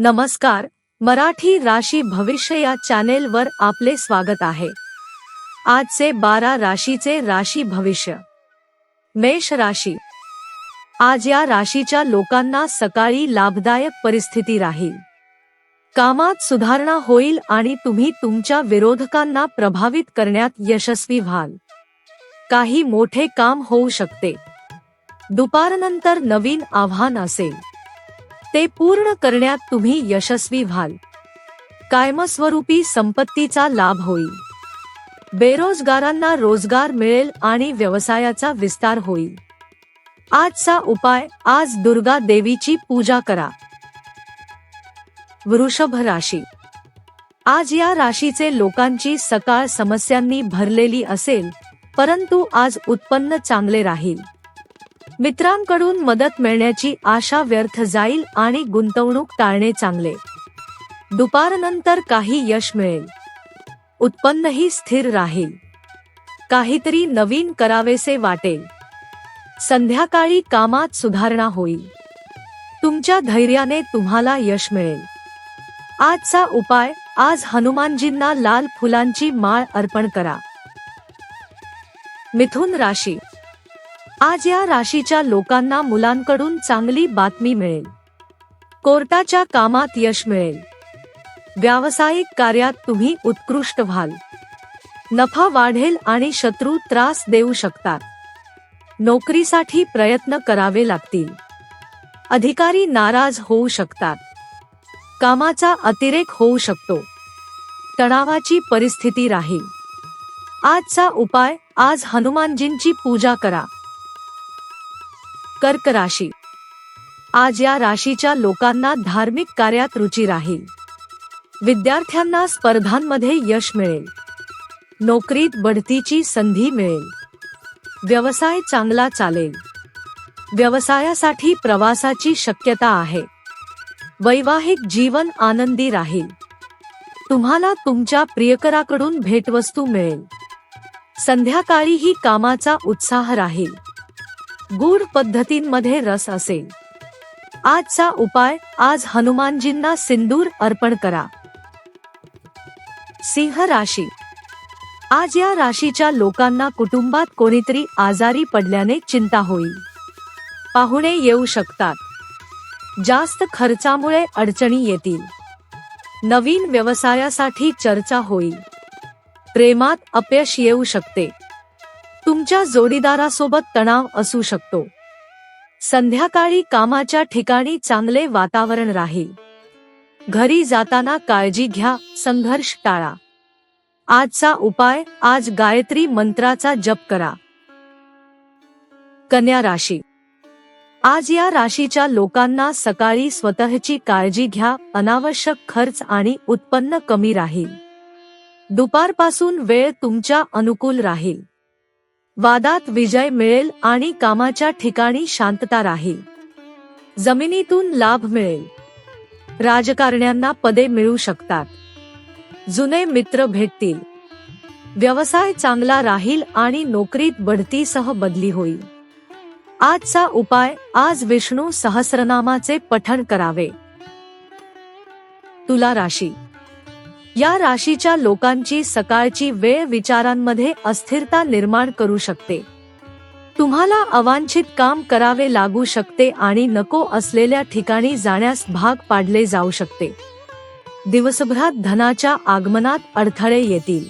नमस्कार मराठी राशी भविष्य या चॅनेलवर आपले स्वागत आहे. आजचे बारा राशीचे राशी भविष्य. मेष राशी. आज या राशीच्या लोकांना सकाळी लाभदायक परिस्थिती राहील. कामात सुधारणा होईल आणि तुम्ही तुमच्या विरोधकांना प्रभावित करण्यात यशस्वी व्हाल. काही मोठे काम होऊ शकते. दुपारनंतर नवीन आव्हान असेल. ते पूर्ण करण्यात तुम्ही यशस्वी व्हाल. कायमस्वरूपी संपत्तीचा लाभ होईल. बेरोजगारांना रोजगार मिळेल आणि व्यवसायाचा विस्तार होईल. आजचा उपाय आज दुर्गा देवीची पूजा करा. वृषभ राशी. आज या राशीचे लोकांची सकाळ समस्यांनी भरलेली असेल परंतु आज उत्पन्न चांगले राहील. मित्रांकडून मदत मिळण्याची आशा व्यर्थ जाईल आणि गुंतवणूक टाळणे चांगले. दुपारनंतर काही यश मिळेल. उत्पन्नही स्थिर राहील. काहीतरी नवीन करावेसे वाटेल. संध्याकाळी कामात सुधारणा होईल. तुमच्या धैर्याने तुम्हाला यश मिळेल. आजचा उपाय आज हनुमानजींना लाल फुलांची माळ अर्पण करा. मिथुन राशी आज या राशीच्या लोकांना मुलांकडून चांगली बातमी मिळेल. कोर्टाच्या कामात यश मिळेल. व्यावसायिक कार्यात तुम्ही उत्कृष्ट व्हाल. नफा वाढेल आणि शत्रू त्रास देऊ शकतात. नोकरीसाठी प्रयत्न करावे लागतील. अधिकारी नाराज होऊ शकतात. कामाचा अतिरेक होऊ शकतो. तणावाची परिस्थिती राहील. आजचा उपाय आज हनुमानजींची पूजा करा. कर्क राशी. आज या राशीच्या लोकांना धार्मिक कार्यात रुची राहील. विद्यार्थ्यांना स्पर्धांमध्ये यश मिळेल. नोकरीत बढतीची संधी मिळेल. व्यवसाय चांगला चालेल. व्यवसायासाठी प्रवासाची शक्यता आहे. वैवाहिक जीवन आनंदी राहील. तुम्हाला तुमच्या प्रियकराकडून भेटवस्तू मिळेल. संध्याकाळीही कामाचा उत्साह राहील. गूढ पद्धतींमध्ये रस असेल. आजचा उपाय आज हनुमानजींना सिंदूर अर्पण करा. सिंह राशी. आज या राशीच्या लोकांना कुटुंबात कोणीतरी आजारी पडल्याने चिंता होईल. पाहुणे येऊ शकतात. जास्त खर्चामुळे अडचणी येतील. नवीन व्यवसायासाठी चर्चा होईल. प्रेमात अपयश येऊ शकते. तुमच्या जोडीदारासोबत तणाव असू शकतो. संध्याकाळी कामाच्या ठिकाणी चांगले वातावरण राहील. घरी जाताना काळजी घ्या संघर्ष टाळा. आजचा उपाय आज गायत्री मंत्राचा जप करा. कन्या राशी. आज या राशीच्या लोकांना सकाळी स्वतःची काळजी घ्या अनावश्यक खर्च आणि उत्पन्न कमी राहील. दुपारपासून वेळ तुमच्या अनुकूल राहील. वादात विजय मिळेल आणि कामाच्या ठिकाणी शांतता राहील. जमिनीतून लाभ मिळेल. राजकारण्यांना पदे मिळू शकतात. जुने मित्र भेटतील. व्यवसाय चांगला राहील आणि नोकरीत बढतीसह बदली होईल. आजचा उपाय आज विष्णू सहस्रनामाचे पठण करावे. तुला राशी या राशीच्या लोकांची सकाळची वेळ विचारांमध्ये अस्थिरता निर्माण करू शकते. तुम्हाला अवांछित काम करावे लागू शकते आणि नको असलेल्या ठिकाणी जाण्यास भाग पाडले जाऊ शकते. दिवसभरात धनाच्या आगमनात अडथळे येतील.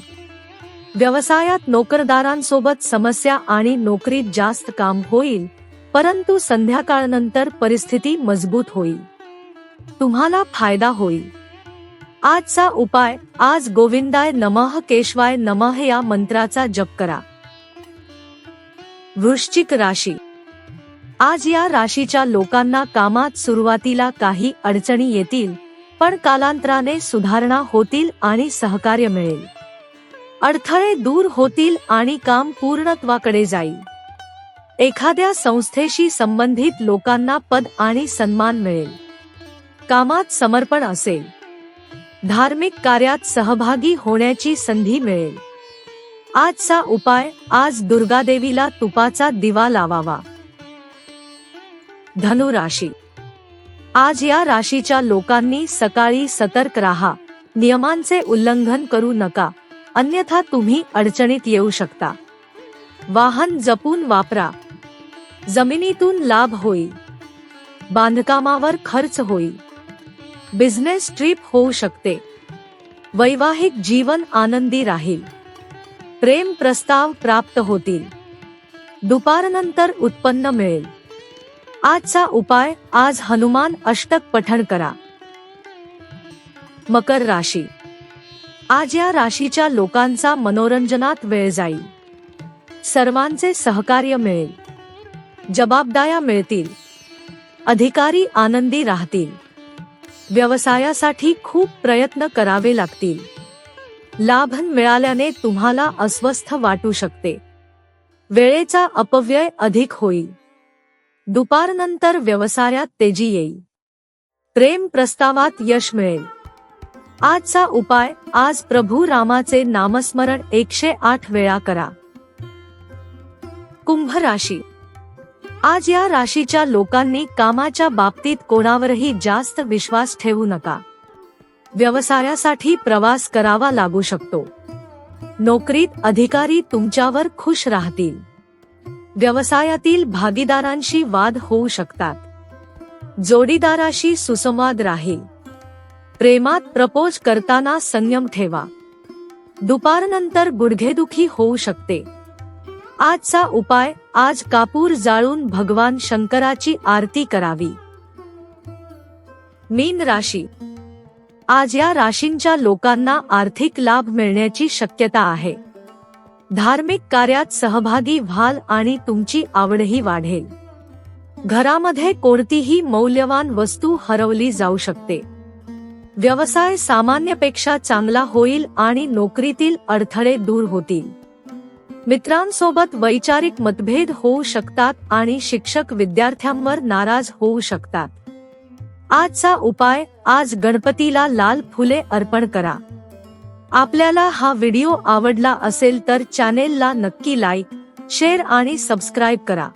व्यवसायात नोकरदारांसोबत समस्या आणि नोकरीत जास्त काम होईल परंतु संध्याकाळनंतर परिस्थिती मजबूत होईल. तुम्हाला फायदा होईल. आजचा उपाय आज गोविंदाय नमः केशवाय नमः या मंत्राचा जप करा. वृश्चिक राशी. आज या राशीच्या लोकांना कामात सुरुवातीला काही अडचणी येतील पण कालांतराने सुधारणा होतील आणि सहकार्य मिळेल. अडथळे दूर होतील आणि काम पूर्णत्वाकडे जाईल. एखाद्या संस्थेशी संबंधित लोकांना पद आणि सन्मान मिळेल. कामात समर्पण असेल. धार्मिक कार्यात सहभागी होण्याची संधी मिळेल. आजचा उपाय आज दुर्गादेवीला तुपाचा दिवा लावावा. धनुराशी. आज या राशीच्या लोकांनी सकाळी सतर्क राहा. नियमांचे उल्लंघन करू नका. अन्यथा तुम्ही अडचणीत येऊ शकता. वाहन जपून वापरा. जमिनीतून लाभ होईल. बांधकामावर खर्च होईल. बिझनेस ट्रिप होऊ शकते. वैवाहिक जीवन आनंदी राहील. प्रेम प्रस्ताव प्राप्त होतील. दुपारनंतर उत्पन्न मिळेल. आजचा उपाय आज हनुमान अष्टक पठण करा. मकर राशी. आज या राशीच्या लोकांचा मनोरंजनात वेळ जाईल. सर्वांचे सहकार्य मिळेल. जबाबदाऱ्या मिळतील. अधिकारी आनंदी राहतील. व्यवसायासाठी खूप प्रयत्न करावे लागतील. लाभ मिळाल्याने तुम्हाला अस्वस्थ वाटू शकते. वेळेचा अपव्यय अधिक होईल. दुपारनंतर व्यवसायात तेजी येईल. प्रेम प्रस्तावात यश मिळेल. आजचा उपाय आज प्रभू रामाचे नामस्मरण एकशे आठ वेळा करा. कुंभ राशी आज या राशीच्या लोकांनी कामाच्या बाबतीत कोणावरही जास्त विश्वास ठेवू नका. व्यवसायासाठी प्रवास करावा लागू शकतो. नोकरीत अधिकारी तुमच्यावर खुश राहतील. व्यवसायातील भागीदारांशी वाद होऊ शकतात. जोडीदाराशी सुसंवाद राहील. प्रेमात प्रपोज करताना संयम ठेवा. दुपारनंतर गुडघेदुखी होऊ शकते. आजचा उपाय आज कापूर जाळून भगवान शंकराची आरती करावी. मीन राशी. आज या राशींच्या लोकांना आर्थिक लाभ मिळण्याची शक्यता आहे. धार्मिक कार्यात सहभागी व्हाल आणि तुमची आवडही वाढेल. घरामध्ये कोणतीही मौल्यवान वस्तू हरवली जाऊ शकते. व्यवसाय सामान्यपेक्षा चांगला होईल आणि नोकरीतील अडथळे दूर होतील. मित्रांसोबत वैचारिक मतभेद होऊ शकतात आणि शिक्षक विद्यार्थ्यांवर नाराज होऊ शकतात. आजचा उपाय आज गणपतीला लाल फुले अर्पण करा. आपल्याला हा व्हिडिओ आवडला असेल तर चॅनेलला नक्की लाईक शेअर आणि सबस्क्राईब करा.